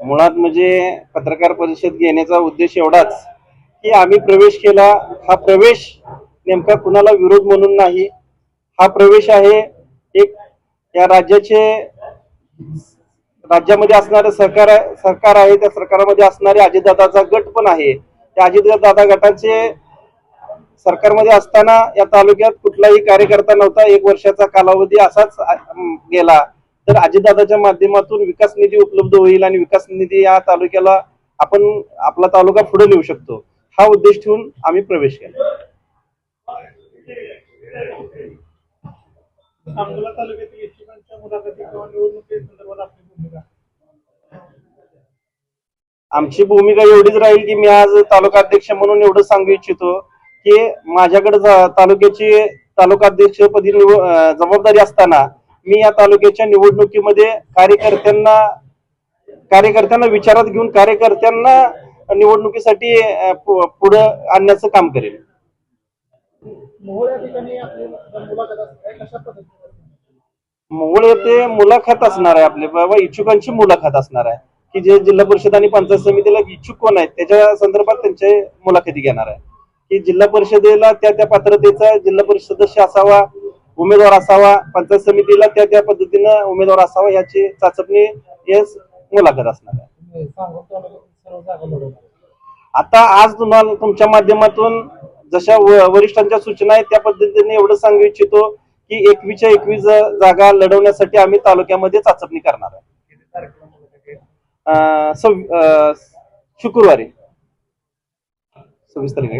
मुळात म्हणजे पत्रकार परिषद घेण्याचा उद्देश एवढाच की आम्ही प्रवेश केला हा प्रवेश नेमका कुणाला विरोध म्हणून नाही. हा प्रवेश आहे एक या राज्याचे राज्यामध्ये असणारे सरकार सरकार आहे त्या सरकारमध्ये असणारे अजितदादाचा गट पण आहे. त्या अजितदादा गटाचे सरकारमध्ये असताना या तालुक्यात कुठलाही कार्यकर्ता नव्हता. एक वर्षाचा कालावधी असाच गेला. तर अजितदादाच्या माध्यमातून विकास निधी उपलब्ध होईल आणि विकास निधी या तालुक्याला आपण आपला तालुका पुढे नेऊ शकतो. हा उद्देश ठेवून आम्ही प्रवेश केला. आमची भूमिका एवढीच राहील की मी आज तालुका अध्यक्ष म्हणून एवढं सांगू इच्छितो की माझ्याकडे तालुक्याची तालुका अध्यक्षपदी जबाबदारी असताना मी या तालुक्याच्या निवडणुकीमध्ये कार्यकर्त्यांना कार्यकर्त्यांना विचारात घेऊन कार्यकर्त्यांना निवडणुकीसाठी पुढं आणण्याचं काम करेल मोहोळ येथे मुलाखत असणार आहे आपले. बाबा इच्छुकांची मुलाखत असणार आहे. की जे जिल्हा परिषद आणि पंचायत समितीला इच्छुक कोण आहेत त्याच्या संदर्भात त्यांचे मुलाखती घेणार आहे. की जिल्हा परिषदेला त्या त्या पात्रतेचा जिल्हा परिषद सदस्य असावा उमेदवार असावा पंचायत समितीला त्या त्या पद्धतीनं उमेदवार असावा याची चाचपणी हे मुलाखत असणार आहे. आता आज तुम्हाला तुमच्या माध्यमातून जशा व- वरिष्ठांच्या सूचना आहेत त्या पद्धतीने एवढं सांगू इच्छितो की एकवीसच्या एकवीस जागा लढवण्यासाठी आम्ही तालुक्यामध्ये चाचपणी करणार आहे. शुक्रवारी. सव्वीस तारीख